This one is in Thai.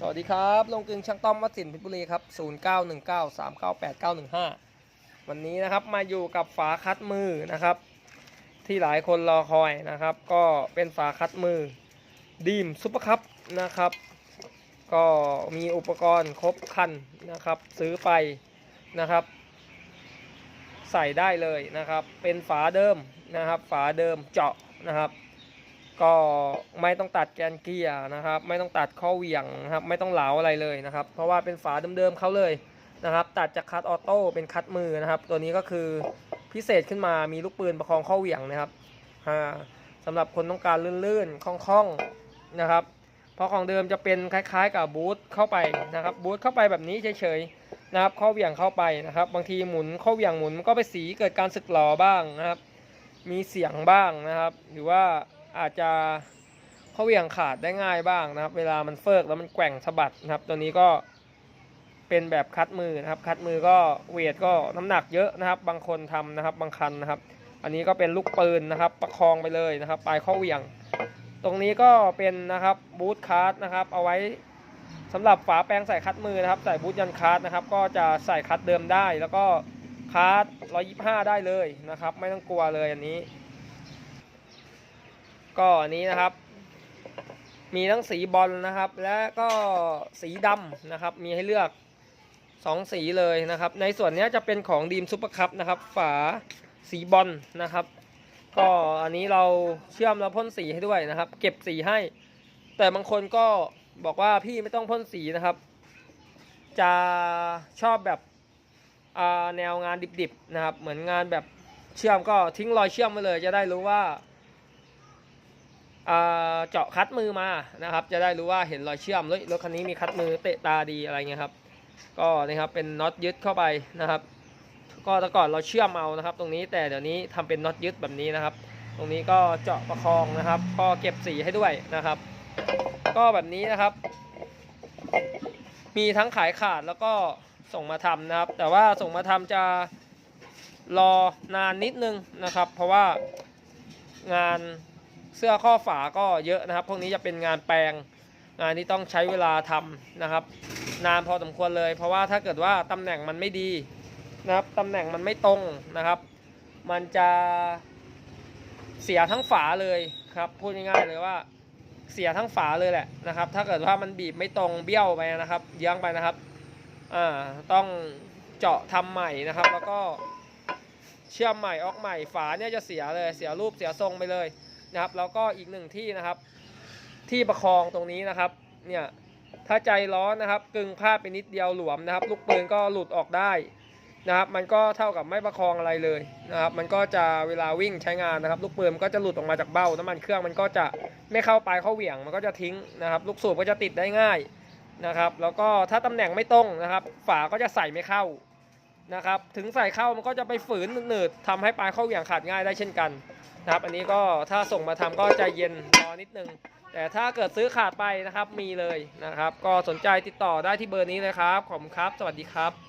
สวัสดีครับลงกึงช่างต้อมวัดสินพชรบุรีครับ 0919398915 วันนี้นะครับมาอยู่กับฝาคัดมือนะครับ ที่หลายคนรอคอยนะครับ ก็เป็นฝาคัดมือดีมซุปเปอร์คัพนะครับ ก็มีอุปกรณ์ครบครันนะครับ ซื้อไปนะครับ ใส่ได้เลยนะครับ เป็นฝาเดิมนะครับ ฝาเดิมเจาะนะครับ ก็ไม่ต้องตัดแกนเกียร์นะครับ ไม่ต้องตัดข้อเหวี่ยงนะครับ ไม่ต้องเหลาอะไรเลยนะครับ เพราะว่าเป็นฝาเดิมๆเขาเลยนะครับ ตัดจากคัตออโต้เป็นคัตมือนะครับ ตัวนี้ก็คือพิเศษขึ้นมามีลูกปืนประคองข้อเหวี่ยงนะครับอ่าสำหรับคนต้องการลื่นๆคล่องๆนะครับ เพราะของเดิมจะเป็นคล้ายๆ กับบูทเข้าไปนะครับบูทเข้าไปแบบนี้เฉยๆนะครับข้อเหวี่ยงเข้าไปนะครับ บางทีหมุนข้อเหวี่ยงหมุนมันก็ไปสีเกิดการสึกหลอบ้างนะครับ มีเสียงบ้างนะครับ หรือว่า อาจจะข้อเหวี่ยงขาดได้ง่ายบ้างนะครับ เวลามันเฟิกแล้วมันแกว่งสะบัดนะครับ ตัวนี้ก็เป็นแบบคัดมือนะครับ คัดมือก็เวทก็น้ำหนักเยอะนะครับ บางคนทำนะครับ บางคันนะครับ อันนี้ก็เป็นลูกปืนนะครับ ประคองไปเลยนะครับปลายข้อเหวี่ยง ตรงนี้ก็เป็นนะครับบูทคาร์ดนะครับ เอาไว้สำหรับฝาแปรงใส่คัดมือนะครับ ใส่บูทยันคาร์ดนะครับ ก็จะใส่คัดเดิมได้ แล้วก็คาร์ด125 ได้เลยนะครับ ไม่ต้องกลัวเลยอันนี้ ก็อันนี้นะครับ มีทั้งสีบอลนะครับ และก็สีดำนะครับ มีให้เลือก 2 สีเลยนะครับ ในส่วนนี้จะเป็นของดีมซุปเปอร์คัพนะครับ ฝาสีบอลนะครับ ก็อันนี้เราเชื่อมแล้วพ่นสีให้ด้วยนะครับ เก็บสีให้ แต่บางคนก็บอกว่าพี่ไม่ต้องพ่นสีนะครับ จะชอบแบบแนวงานดิบๆนะครับ เหมือนงานแบบเชื่อมก็ทิ้งรอยเชื่อมไปเลย จะได้รู้ว่า เจาะคัดมือมานะครับ จะได้รู้ว่าเห็นรอยเชื่อมเลยรถคันนี้มีคัดมือเตะตาดีอะไรเงี้ยครับ ก็นะครับเป็นน็อตยึดเข้าไปนะครับ ก็แต่ก่อนเราเชื่อมเอานะครับ ตรงนี้แต่เดี๋ยวนี้ทำเป็นน็อตยึดแบบนี้นะครับ ตรงนี้ก็เจาะประคองนะครับก็เก็บสีให้ด้วยนะครับ ก็แบบนี้นะครับ มีทั้งขายขาดแล้วก็ส่งมาทำนะครับ แต่ว่าส่งมาทำจะรอนานนิดนึงนะครับ เพราะว่างาน เสื้อข้อฝาก็เยอะนะครับ พวกนี้จะเป็นงานแปลงงานที่ต้องใช้เวลาทำนะครับ นานพอสมควรเลย เพราะว่าถ้าเกิดว่าตำแหน่งมันไม่ดีนะครับตำแหน่งมันไม่ตรงนะครับ มันจะเสียทั้งฝาเลยครับพูดง่ายๆเลยว่าเสียทั้งฝาเลยแหละนะครับ ถ้าเกิดว่ามันบีบไม่ตรงเบี้ยวไปนะครับเยื้องไปนะครับอ่าต้องเจาะทำใหม่นะครับ แล้วก็เชื่อมใหม่ออกใหม่ฝาเนี่ยจะเสียเลยเสียรูปเสียทรงไปเลย นะครับ แล้วก็อีกหนึ่งที่นะครับ ที่ประคองตรงนี้นะครับ เนี่ยถ้าใจร้อนนะครับ กึงผ้าไปนิดเดียวหลวมนะครับ ลูกปืนก็หลุดออกได้นะครับ มันก็เท่ากับไม่ประคองอะไรเลยนะครับ มันก็จะเวลาวิ่งใช้งานนะครับ ลูกปืนมันก็จะหลุดออกมาจากเบ้าน้ำมันเครื่องมันก็จะไม่เข้าไปเข้าเหวี่ยง มันก็จะทิ้งนะครับ ลูกสูบก็จะติดได้ง่ายนะครับ แล้วก็ถ้าตำแหน่งไม่ตรงนะครับ ฝาก็จะใส่ไม่เข้า นะครับ ถึงใส่เข้ามันก็จะไปฝืนหนืดๆทำให้ปลายเข้าเหวี่ยงขาดง่ายได้เช่นกันนะครับ อันนี้ก็ถ้าส่งมาทำก็ใจเย็นรอนิดนึง แต่ถ้าเกิดซื้อขาดไปนะครับมีเลยนะครับ ก็สนใจติดต่อได้ที่เบอร์นี้เลยครับ ขอบคุณครับ สวัสดีครับ